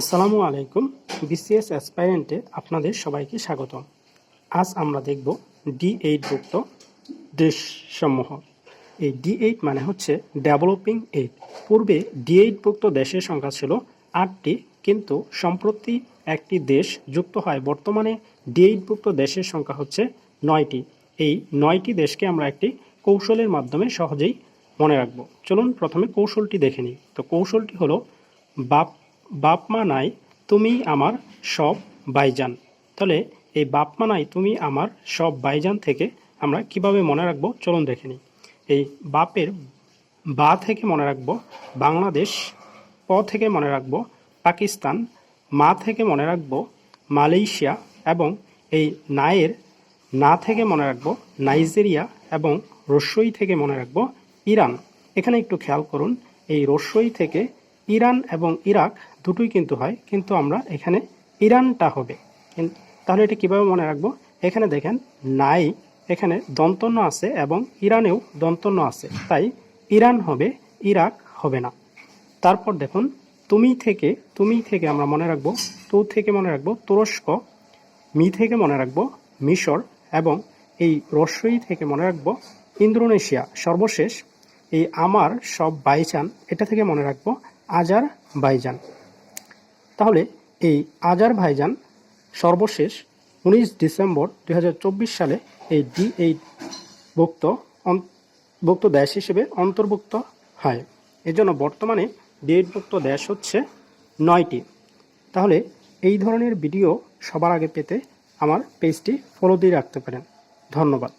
আসসালামু আলাইকুম, বিসিএস অ্যাসপাইরেন্টে আপনাদের সবাইকে স্বাগত আজ আমরা দেখব ডি এইট ভুক্ত দেশসমূহ এই ডি এইট মানে হচ্ছে ডেভেলপিং এইট। পূর্বে ডি এইট ভুক্ত দেশের সংখ্যা ছিল আটটি, কিন্তু সম্প্রতি একটি দেশ যুক্ত হয়, বর্তমানে ডি এইট ভুক্ত দেশের সংখ্যা হচ্ছে নয়টি। এই নয়টি দেশকে আমরা একটি কৌশলের মাধ্যমে সহজেই মনে রাখব। চলুন প্রথমে কৌশলটি দেখে নিই। তো কৌশলটি হলো বাপ বাপ মা নাই, তুমি আমার সব বাইজান তাহলে এই বাপ মা নাই, তুমি আমার সব বাইজান থেকে আমরা কীভাবে মনে রাখব? চলুন দেখে নিই। এই বাপের বা থেকে মনে রাখব, বাংলাদেশ, প থেকে মনে রাখব, পাকিস্তান, মা থেকে মনে রাখব, মালয়েশিয়া এবং এই নায়ের না থেকে মনে রাখব, নাইজেরিয়া এবং রস্যই থেকে মনে রাখব, ইরান। এখানে একটু খেয়াল করুন, এই রস্যই থেকে ইরান এবং ইরাক দুটোই কিন্তু হয়, কিন্তু আমরা এখানে ইরানটা হবে। তাহলে এটা কীভাবে মনে রাখব? এখানে দেখেন, নাই, এখানে দন্তন্য আছে এবং ইরানেও দন্তন্য আছে। তাই ইরান হবে, ইরাক হবে না। তারপর দেখুন, তুমি থেকে তুমি থেকে আমরা মনে রাখব, তো থেকে মনে রাখব, তুরস্ক, মি থেকে মনে রাখব, মিশর এবং এই রস্যই থেকে মনে রাখব, ইন্দোনেশিয়া। সর্বশেষ এই আমার সব বাইচান এটা থেকে মনে রাখব আজার বাইজান তাহলে এই আজার ভাইজান সর্বশেষ উনিশ ডিসেম্বর দু হাজার চব্বিশ সালে এই ডি এইট ভুক্ত ভুক্ত দেশ হিসেবে অন্তর্ভুক্ত হয়। এজন্য বর্তমানে ডি এইট ভুক্ত দেশ হচ্ছে নয়টি। তাহলে এই ধরনের ভিডিও সবার আগে পেতে আমার পেজটি ফলো দিয়ে রাখতে পারেন। ধন্যবাদ।